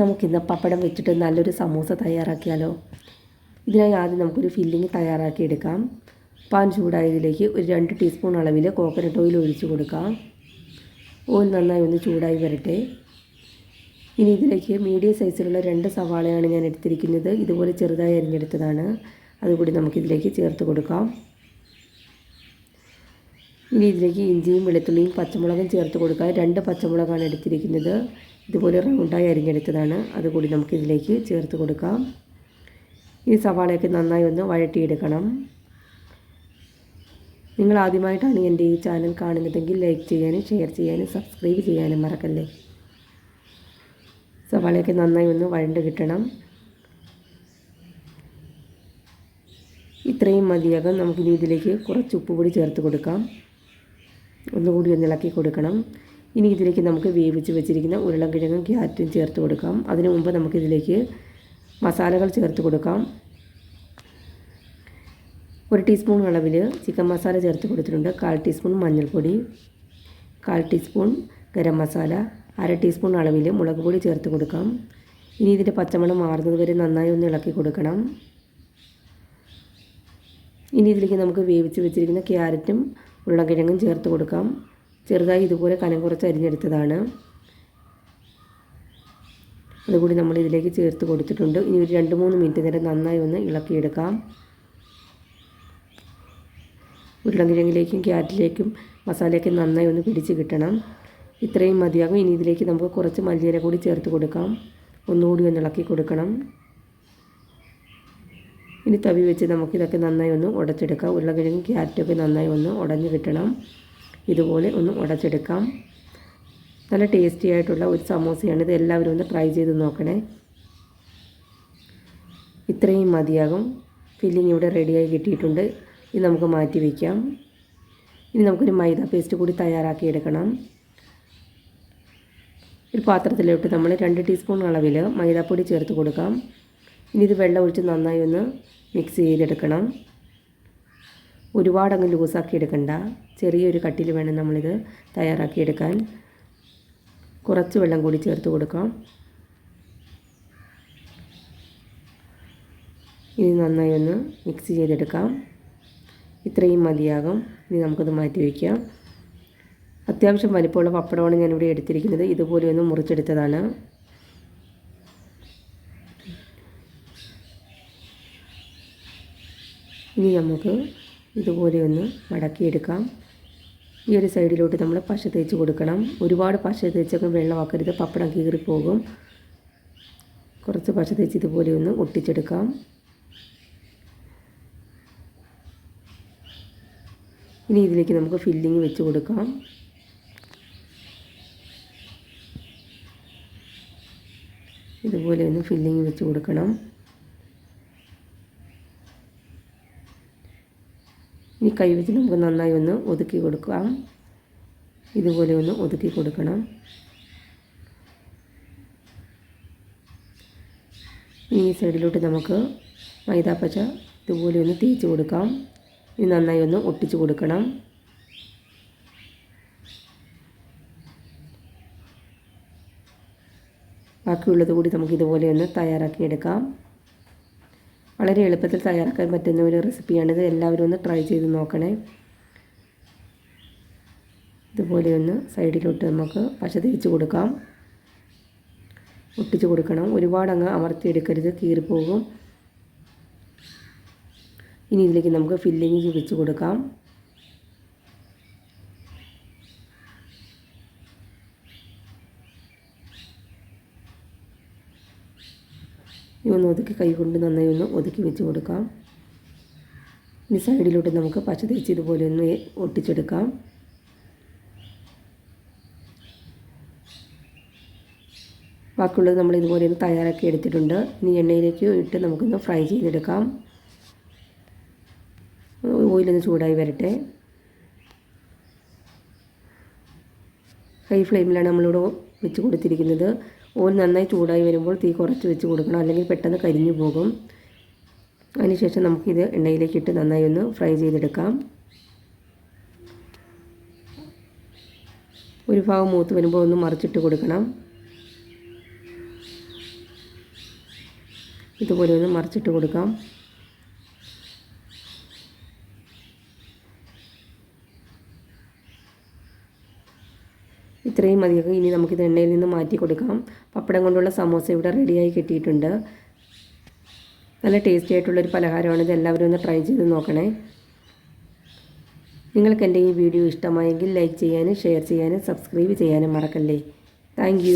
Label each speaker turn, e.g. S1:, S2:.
S1: നമുക്കിന്ന് പപ്പടം വെച്ചിട്ട് നല്ലൊരു സമൂസ തയ്യാറാക്കിയാലോ? ഇതിനായി ആദ്യം നമുക്കൊരു ഫില്ലിങ് തയ്യാറാക്കി എടുക്കാം. പാൻ ചൂടായതിലേക്ക് ഒരു രണ്ട് ടീസ്പൂൺ അളവിൽ കോക്കനട്ട് ഓയിൽ ഒഴിച്ചു കൊടുക്കാം. ഓയിൽ നന്നായി ഒന്ന് ചൂടായി വരട്ടെ. ഇനി ഇതിലേക്ക് മീഡിയം സൈസിലുള്ള രണ്ട് സവാളയാണ് ഞാൻ എടുത്തിരിക്കുന്നത്. ഇതുപോലെ ചെറുതായി അരിഞ്ഞെടുത്തതാണ്. അതുകൂടി നമുക്കിതിലേക്ക് ചേർത്ത് കൊടുക്കാം. ഇനി ഇതിലേക്ക് ഇഞ്ചിയും വെളുത്തുള്ളിയും പച്ചമുളകും ചേർത്ത് കൊടുക്കാം രണ്ട് പച്ചമുളകാണ് എടുത്തിരിക്കുന്നത്. ഇതുപോലെ റൗണ്ടായി അരിഞ്ഞെടുത്തതാണ്. അതുകൂടി നമുക്കിതിലേക്ക് ചേർത്ത് കൊടുക്കാം. ഈ സവാളയൊക്കെ നന്നായി ഒന്ന് വഴട്ടിയെടുക്കണം നിങ്ങൾ ആദ്യമായിട്ടാണ് എന്റെ ഈ ചാനൽ കാണുന്നതെങ്കിൽ ലൈക്ക് ചെയ്യാനും ഷെയർ ചെയ്യാനും സബ്സ്ക്രൈബ് ചെയ്യാനും മറക്കല്ലേ. സവാളയൊക്കെ നന്നായി ഒന്ന് വഴണ്ട് കിട്ടണം. ഇത്രയും മതിയാകും. നമുക്കിനി ഇതിലേക്ക് കുറച്ച് ഉപ്പ് കൂടി ചേർത്ത് കൊടുക്കാം. ഒന്നുകൂടി ഒന്ന് ഇളക്കി കൊടുക്കണം. ഇനി ഇതിലേക്ക് നമുക്ക് വേവിച്ച് വെച്ചിരിക്കുന്ന ഉരുളക്കിഴങ്ങും ക്യാരറ്റും ചേർത്ത് കൊടുക്കാം. അതിനു മുമ്പ് നമുക്കിതിലേക്ക് മസാലകൾ ചേർത്ത് കൊടുക്കാം. ഒരു ടീസ്പൂൺ അളവിൽ ചിക്കൻ മസാല ചേർത്ത് കൊടുത്തിട്ടുണ്ട്. കാൽ ടീസ്പൂൺ മഞ്ഞൾപ്പൊടി കാൽ ടീസ്പൂൺ ഗരം മസാല അര ടീസ്പൂൺ അളവിൽ മുളക് പൊടി ചേർത്ത് കൊടുക്കാം. ഇനി ഇതിന്റെ പച്ചമണം മാറുന്നത് വരെ നന്നായി ഒന്ന് ഇളക്കി കൊടുക്കണം. ഇനി ഇതിലേക്ക് നമുക്ക് വേവിച്ച് വെച്ചിരിക്കുന്ന ക്യാരറ്റും ഉരുളക്കിഴങ്ങും ചേർത്ത് കൊടുക്കാം. ചെറുതായി ഇതുപോലെ കനം കുറച്ച് അരിഞ്ഞെടുത്തതാണ്. അതുകൂടി നമ്മൾ ഇതിലേക്ക് ചേർത്ത് കൊടുത്തിട്ടുണ്ട്. ഇനി ഒരു രണ്ട് മൂന്ന് മിനിറ്റ് നേരം നന്നായി ഒന്ന് ഇളക്കിയെടുക്കാം. ഉരുളക്കിഴങ്ങിലേക്കും ക്യാരറ്റിലേക്കും മസാലയൊക്കെ നന്നായി ഒന്ന് പിടിച്ച് കിട്ടണം. ഇത്രയും മതിയാകും. ഇനി ഇതിലേക്ക് നമുക്ക് കുറച്ച് മല്ലിയില കൂടി ചേർത്ത് കൊടുക്കാം. ഒന്നുകൂടി ഒന്ന് ഇളക്കി കൊടുക്കണം. ഇനി തവി വെച്ച് നമുക്കിതൊക്കെ നന്നായി ഒന്ന് ഉടച്ചെടുക്കാം. ഉരുളക്കിഴങ്ങും ക്യാരറ്റൊക്കെ നന്നായി ഒന്ന് ഉടഞ്ഞ് കിട്ടണം. ഇതുപോലെ ഒന്ന് ഉടച്ചെടുക്കാം. നല്ല ടേസ്റ്റി ആയിട്ടുള്ള ഒരു സമോസയാണ്. ഇത് എല്ലാവരും ഒന്ന് ട്രൈ ചെയ്ത് നോക്കണേ. ഇത്രയും മതിയാകും. ഫില്ലിങ് ഇവിടെ റെഡിയായി കിട്ടിയിട്ടുണ്ട്. ഇത് നമുക്ക് മാറ്റി വയ്ക്കാം ഇനി നമുക്കൊരു മൈദ പേസ്റ്റ് കൂടി തയ്യാറാക്കി എടുക്കണം. ഒരു പാത്രത്തിലോട്ട് നമ്മൾ രണ്ട് ടീസ്പൂൺ അളവിൽ മൈദാപ്പൊടി ചേർത്ത് കൊടുക്കാം. ഇനി ഇത് വെള്ളം ഒഴിച്ച് നന്നായി ഒന്ന് മിക്സ് ചെയ്തെടുക്കണം. ഒരുപാട് അങ്ങ് ലൂസാക്കി എടുക്കണ്ട ചെറിയൊരു കട്ടിൽ വേണം നമ്മളിത് തയ്യാറാക്കിയെടുക്കാൻ. കുറച്ച് വെള്ളം കൂടി ചേർത്ത് കൊടുക്കാം. ഇനി നന്നായി ഒന്ന് മിക്സ് ചെയ്തെടുക്കാം. ഇത്രയും മതിയാകും. ഇനി നമുക്കത് മാറ്റി വയ്ക്കാം. അത്യാവശ്യം വലിപ്പമുള്ള പപ്പടമാണ് ഞാനിവിടെ എടുത്തിരിക്കുന്നത്. ഇതുപോലെ ഒന്ന് മുറിച്ചെടുത്തതാണ്. ഇനി നമുക്ക് ഇതുപോലെ ഒന്ന് മടക്കിയെടുക്കാം. ഈ ഒരു സൈഡിലോട്ട് നമ്മൾ പശ തേച്ച് കൊടുക്കണം. ഒരുപാട് പശ തേച്ചൊക്കെ വെള്ളമാക്കരുത്. പപ്പടം കീറിപ്പോകും. കുറച്ച് പശ തേച്ച് ഇതുപോലെ ഒന്ന് ഒട്ടിച്ചെടുക്കാം. ഇനി ഇതിലേക്ക് നമുക്ക് ഫില്ലിങ് വെച്ച് കൊടുക്കാം. ഇതുപോലെ ഒന്ന് ഫില്ലിങ് വെച്ച് കൊടുക്കണം. ഇനി കൈ വെച്ച് നമുക്ക് നന്നായി ഒന്ന് ഒതുക്കി കൊടുക്കാം. ഇതുപോലെ ഒന്ന് ഒതുക്കി കൊടുക്കണം. ഈ സൈഡിലോട്ട് നമുക്ക് മൈദാപ്പച്ച ഇതുപോലെ ഒന്ന് തേച്ച് കൊടുക്കാം. ഇനി നന്നായി ഒന്ന് ഒട്ടിച്ച് കൊടുക്കണം. ബാക്കിയുള്ളത് കൂടി നമുക്ക് ഇതുപോലെ ഒന്ന് തയ്യാറാക്കി എടുക്കാം വളരെ എളുപ്പത്തിൽ തയ്യാറാക്കാൻ പറ്റുന്ന ഒരു റെസിപ്പിയാണ് ഇത് എല്ലാവരും ഒന്ന് ട്രൈ ചെയ്ത് നോക്കണേ. ഇതുപോലെ ഒന്ന് സൈഡിലോട്ട് നമുക്ക് പശ തിരിച്ച് കൊടുക്കാം. ഒട്ടിച്ച് കൊടുക്കണം. ഒരുപാട് അങ്ങ് അമർത്തിയെടുക്കരുത്. കീറിപ്പോകും ഇനി ഇതിലേക്ക് നമുക്ക് ഫില്ലിങ് വെച്ച് കൊടുക്കാം. ഇനി ഒന്ന് ഒതുക്കി കൈ കൊണ്ട് നന്നായി ഒന്ന് ഒതുക്കി വെച്ച് കൊടുക്കാം. ഇനി സൈഡിലോട്ട് നമുക്ക് പച്ച തേച്ച് ഇതുപോലെ ഒന്ന് ഒട്ടിച്ചെടുക്കാം. ബാക്കിയുള്ളത് നമ്മൾ ഇതുപോലെ ഒന്ന് തയ്യാറാക്കി എടുത്തിട്ടുണ്ട്. ഇനി എണ്ണയിലേക്ക് ഇട്ട് നമുക്കൊന്ന് ഫ്രൈ ചെയ്തെടുക്കാം. ഓയിലൊന്ന് ചൂടായി വരട്ടെ. ഹൈ ഫ്ലെയിമിലാണ് നമ്മളിവിടെ വെച്ച് കൊടുത്തിരിക്കുന്നത്. ഓയിൽ നന്നായി ചൂടായി വരുമ്പോൾ തീ കുറച്ച് വെച്ച് കൊടുക്കണം. അല്ലെങ്കിൽ പെട്ടെന്ന് കരിഞ്ഞു പോകും. അതിനുശേഷം നമുക്കിത് എണ്ണയിലേക്ക് ഇട്ട് നന്നായി ഒന്ന് ഫ്രൈ ചെയ്തെടുക്കാം. ഒരു ഭാഗം മൂത്ത് വരുമ്പോൾ ഒന്ന് മറിച്ചിട്ട് കൊടുക്കണം. ഇതുപോലെ ഒന്ന് മറിച്ചിട്ട് കൊടുക്കാം. ഇത്രയും മതിയൊക്കെ. ഇനി നമുക്കിത് എണ്ണയിൽ നിന്ന് മാറ്റി കൊടുക്കാം. പപ്പടം കൊണ്ടുള്ള സമോസ ഇവിടെ റെഡിയായി കിട്ടിയിട്ടുണ്ട്. നല്ല ടേസ്റ്റി ആയിട്ടുള്ളൊരു പലഹാരമാണ്. ഇത് എല്ലാവരും ഒന്ന് ട്രൈ ചെയ്ത് നോക്കണേ. നിങ്ങൾക്ക് എന്റെ ഈ വീഡിയോ ഇഷ്ടമായെങ്കിൽ ലൈക്ക് ചെയ്യാനും ഷെയർ ചെയ്യാനും സബ്സ്ക്രൈബ് ചെയ്യാനും മറക്കല്ലേ. താങ്ക്